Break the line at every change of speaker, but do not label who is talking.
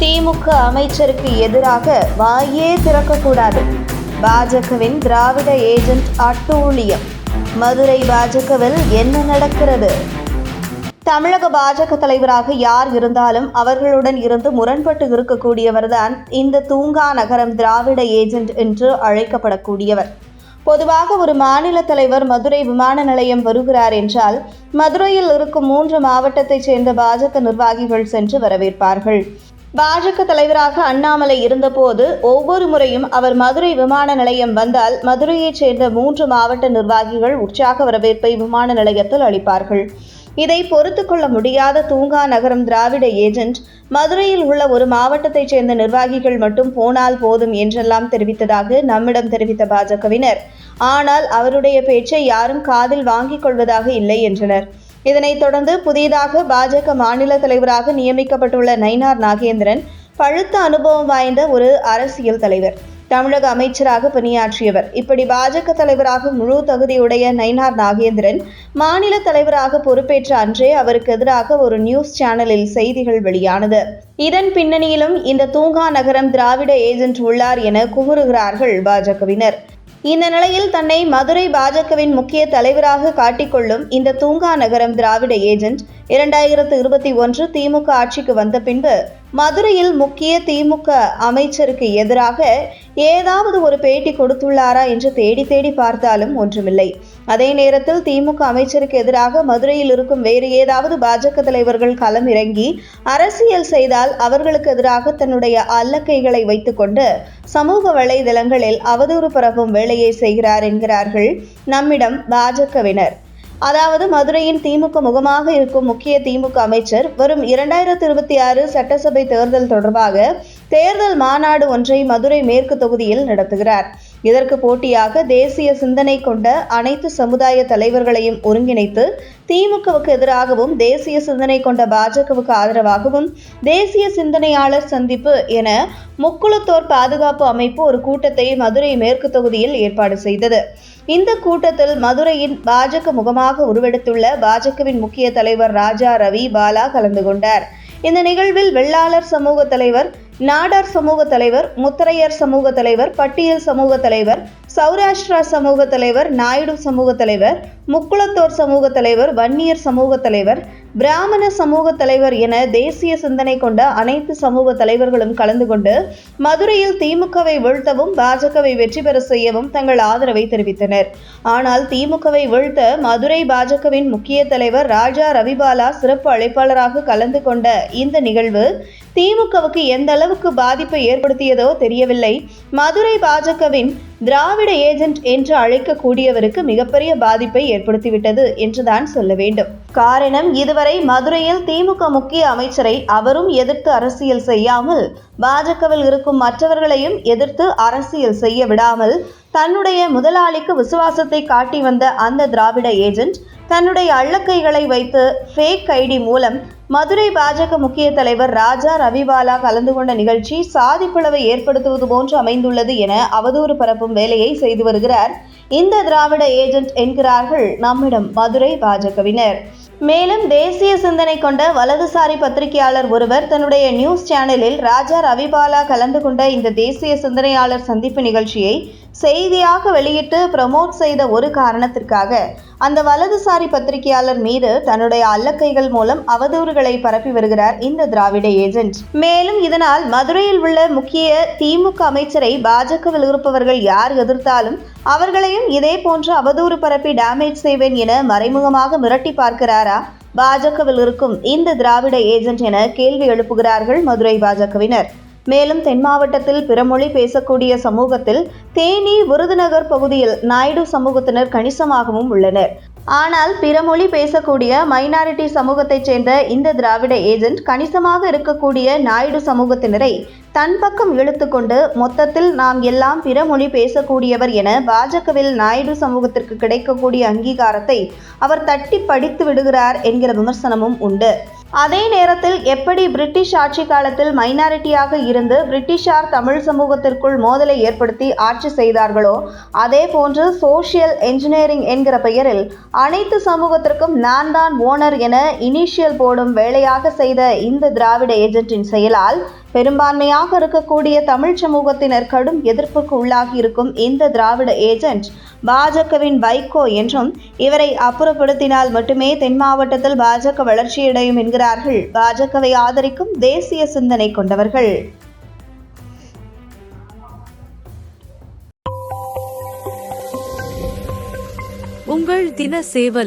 திமுக அமைச்சருக்கு எதிராக வாயே திறக்கக்கூடாது. பாஜகவின் திராவிட ஏஜென்ட் அட்டூழியம். மதுரை பாஜகவில் என்ன நடக்கிறது? தமிழக பாஜக தலைவராக யார் இருந்தாலும் அவர்களுடன் இருந்து முரண்பட்டு இருக்கக்கூடியவர்தான் இந்த தூங்கா நகரம் திராவிட ஏஜென்ட் என்று அழைக்கப்படக்கூடியவர். பொதுவாக ஒரு மாநில தலைவர் மதுரை விமான நிலையம் வருகிறார் என்றால் மதுரையில் இருக்கும் மூன்று மாவட்டத்தைச் சேர்ந்த பாஜக நிர்வாகிகள் சென்று வரவேற்பார்கள். பாஜக தலைவராக அண்ணாமலை இருந்தபோது ஒவ்வொரு முறையும் அவர் மதுரை விமான நிலையம் வந்தால் மதுரையைச் சேர்ந்த மூன்று மாவட்ட நிர்வாகிகள் உற்சாக வரவேற்பை விமான நிலையத்தில் அளிப்பார்கள். இதை பொறுத்து கொள்ள முடியாத தூங்கா நகரம் திராவிட ஏஜென்ட் மதுரையில் உள்ள ஒரு மாவட்டத்தைச் சேர்ந்த நிர்வாகிகள் மட்டும் போனால் போதும் என்றெல்லாம் தெரிவித்ததாக நம்மிடம் தெரிவித்த பாஜகவினர். ஆனால் அவருடைய பேச்சை யாரும் காதில் வாங்கிக் கொள்வதாக இல்லை என்றனர். இதனைத் தொடர்ந்து புதிதாக பாஜக மாநில தலைவராக நியமிக்கப்பட்டுள்ள நயினார் நாகேந்திரன் பழுத்த அனுபவம் வாய்ந்த ஒரு அரசியல் தலைவர் தமிழக அமைச்சராக பணியாற்றியவர். இப்படி பாஜக தலைவராக முழு தகுதியுடைய நயினார் நாகேந்திரன் மாநில தலைவராக பொறுப்பேற்ற அன்றே அவருக்கு எதிராக ஒரு நியூஸ் சேனலில் செய்திகள் வெளியானது. இதன் பின்னணியிலும் இந்த தூங்கா நகரம் திராவிட ஏஜென்ட் உள்ளார் என குமுறுகிறார்கள் பாஜகவினர். இந்த நிலையில் தன்னை மதுரை பாஜகவின் முக்கிய தலைவராக காட்டிக்கொள்ளும் இந்த தூங்கா நகரம் திராவிட ஏஜென்ட் இரண்டாயிரத்து இருபத்தி ஒன்று திமுக ஆட்சிக்கு வந்த பின்பு மதுரையில் முக்கிய திமுக அமைச்சருக்கு எதிராக ஏதாவது ஒரு பேட்டி கொடுத்துள்ளாரா என்று தேடி தேடி பார்த்தாலும் ஒன்றுமில்லை. அதே நேரத்தில் திமுக அமைச்சருக்கு எதிராக மதுரையில் இருக்கும் வேறு ஏதாவது பாஜக தலைவர்கள் களம் இறங்கி அரசியல் செய்தால் அவர்களுக்கு எதிராக தன்னுடைய அல்லக்கைகளை வைத்துக்கொண்டு சமூக வலைதளங்களில் அவதூறு பரப்பும் வேலையை செய்கிறார் என்கிறார்கள் நம்மிடம் பாஜகவினர். அதாவது மதுரையின் திமுக முகமாக இருக்கும் முக்கிய திமுக அமைச்சர் வரும் இரண்டாயிரத்தி இருபத்தி ஆறு சட்டசபை தேர்தல் தொடர்பாக தேர்தல் மாநாடு ஒன்றை மதுரை மேற்கு தொகுதியில் நடத்துகிறார். இதற்கு போட்டியாக தேசிய சிந்தனை கொண்ட அனைத்து சமுதாய தலைவர்களையும் ஒருங்கிணைத்து திமுகவுக்கு எதிராகவும் தேசிய சிந்தனை கொண்ட பாஜகவுக்கு ஆதரவாகவும் தேசிய சிந்தனையாளர் சந்திப்பு என முக்குளத்தோர் பாதுகாப்பு அமைப்பு ஒரு கூட்டத்தை மதுரை மேற்கு தொகுதியில் ஏற்பாடு செய்தது. இந்த கூட்டத்தில் மதுரையின் பாஜக முகமாக உருவெடுத்துள்ள பாஜகவின் முக்கிய தலைவர் ராஜா ரவி பாலா கலந்து கொண்டார். இந்த நிகழ்வில் வெள்ளாளர் சமூக தலைவர் நாடார் சமூக தலைவர் முத்தரையர் சமூக தலைவர் பட்டியல் சமூக தலைவர் சௌராஷ்டிரா சமூக தலைவர் நாயுடு சமூக தலைவர் முக்குளத்தோர் சமூக தலைவர் வன்னியர் சமூக தலைவர் பிராமண சமூக தலைவர் என தேசிய சிந்தனை கொண்ட அனைத்து சமூக தலைவர்களும் கலந்து கொண்டு மதுரையில் திமுகவை வீழ்த்தவும் பாஜகவை வெற்றி பெற செய்யவும் தங்கள் ஆதரவை தெரிவித்தனர். ஆனால் திமுகவை வீழ்த்த மதுரை பாஜகவின் முக்கிய தலைவர் ராஜா ரவிபாலா சிறப்பு அழைப்பாளராக கலந்து கொண்ட இந்த நிகழ்வு திமுகவுக்கு எந்த அளவுக்கு பாதிப்பை ஏற்படுத்தியதோ தெரியவில்லை. மதுரை பாஜகவின் திராவிட ஏஜென்ட் என்று அழைக்கக்கூடியவருக்கு மிகப்பெரிய பாதிப்பை ஏற்படுத்திவிட்டது என்றுதான் சொல்ல வேண்டும். காரணம் இதுவரை மதுரையில் திமுக முக்கிய அமைச்சரை அவரும் எதிர்த்து அரசியல் செய்யாமல் பாஜகவில் இருக்கும் மற்றவர்களையும் எதிர்த்து அரசியல் செய்ய விடாமல் தன்னுடைய முதலாளிக்கு விசுவாசத்தை காட்டி வந்த அந்த திராவிட ஏஜென்ட் தன்னுடைய அள்ளக்கைகளை வைத்து ஃபேக் ஐடி மூலம் மதுரை பாஜக முக்கிய தலைவர் ராஜா ரவிபாலா கலந்து கொண்ட நிகழ்ச்சி சாதி பிளவை ஏற்படுத்துவது போன்று அமைந்துள்ளது என அவதூறு பரப்பும் வேலையை செய்து வருகிறார் இந்த திராவிட ஏஜென்ட் என்கிறார்கள் நம்மிடம் மதுரை பாஜகவினர். மேலும் தேசிய சிந்தனை கொண்ட வலதுசாரி பத்திரிகையாளர் ஒருவர் தன்னுடைய நியூஸ் சேனலில் ராஜா ரவிபாலா கலந்து கொண்ட இந்த தேசிய சிந்தனையாளர் சந்திப்பு நிகழ்ச்சியை செய்தியாக வெளியிட்டு ப்ரமோட் செய்த ஒரு காரணத்திற்காக அந்த வலதுசாரி பத்திரிகையாளர் மீது தன்னுடைய அல்லக்கைகள் மூலம் அவதூறுகளை பரப்பி வருகிறார் இந்த திராவிட ஏஜென்ட். மேலும் இதனால் மதுரையில் உள்ள முக்கிய திமுக அமைச்சரை பாஜகவில் இருப்பவர்கள் யார் எதிர்த்தாலும் அவர்களையும் இதே போன்று அவதூறு பரப்பி டேமேஜ் செய்வேன் என மறைமுகமாக மிரட்டி பார்க்கிறாரா பாஜகவில் இருக்கும் இந்த திராவிட ஏஜென்ட் என கேள்வி எழுப்புகிறார்கள் மதுரை பாஜகவினர். மேலும் தென் மாவட்டத்தில் பிறமொழி பேசக்கூடிய சமூகத்தில் தேனி விருதுநகர் பகுதியில் நாயுடு சமூகத்தினர் கணிசமாகவும் உள்ளனர். ஆனால் பிறமொழி பேசக்கூடிய மைனாரிட்டி சமூகத்தைச் சேர்ந்த இந்த திராவிட ஏஜென்ட் கணிசமாக இருக்கக்கூடிய நாயுடு சமூகத்தினரை தன் பக்கம் இழுத்துக்கொண்டு மொத்தத்தில் நாம் எல்லாம் பிறமொழி பேசக்கூடியவர் என பாஜகவில் நாயுடு சமூகத்திற்கு கிடைக்கக்கூடிய அங்கீகாரத்தை அவர் தட்டி படித்து விடுகிறார் என்கிற விமர்சனமும் உண்டு. அதே நேரத்தில் எப்படி பிரிட்டிஷ் ஆட்சி காலத்தில் மைனாரிட்டியாக இருந்து பிரிட்டிஷார் தமிழ் சமூகத்திற்குள் மோதலை ஏற்படுத்தி ஆட்சி செய்தார்களோ அதே போன்று சோஷியல் என்ஜினியரிங் என்கிற பெயரில் அனைத்து சமூகத்திற்கும் நான் தான் ஓனர் என இனிஷியல் போடும் வேலையாக செய்த இந்த திராவிட ஏஜென்ட்டின் செயலால் பெரும்பான்மையாக இருக்கக்கூடிய தமிழ் சமூகத்தினர் கடும் எதிர்ப்புக்கு உள்ளாகி இருக்கும் இந்த திராவிட ஏஜென்ட் பாஜகவின் வைகோ என்றும் இவரை அப்புறப்படுத்தினால் மட்டுமே தென் மாவட்டத்தில் பாஜக வளர்ச்சியடையும் என்கிறார்கள். பாஜகவை ஆதரிக்கும் தேசிய சிந்தனை கொண்டவர்கள்.
உங்கள் தின சேவல்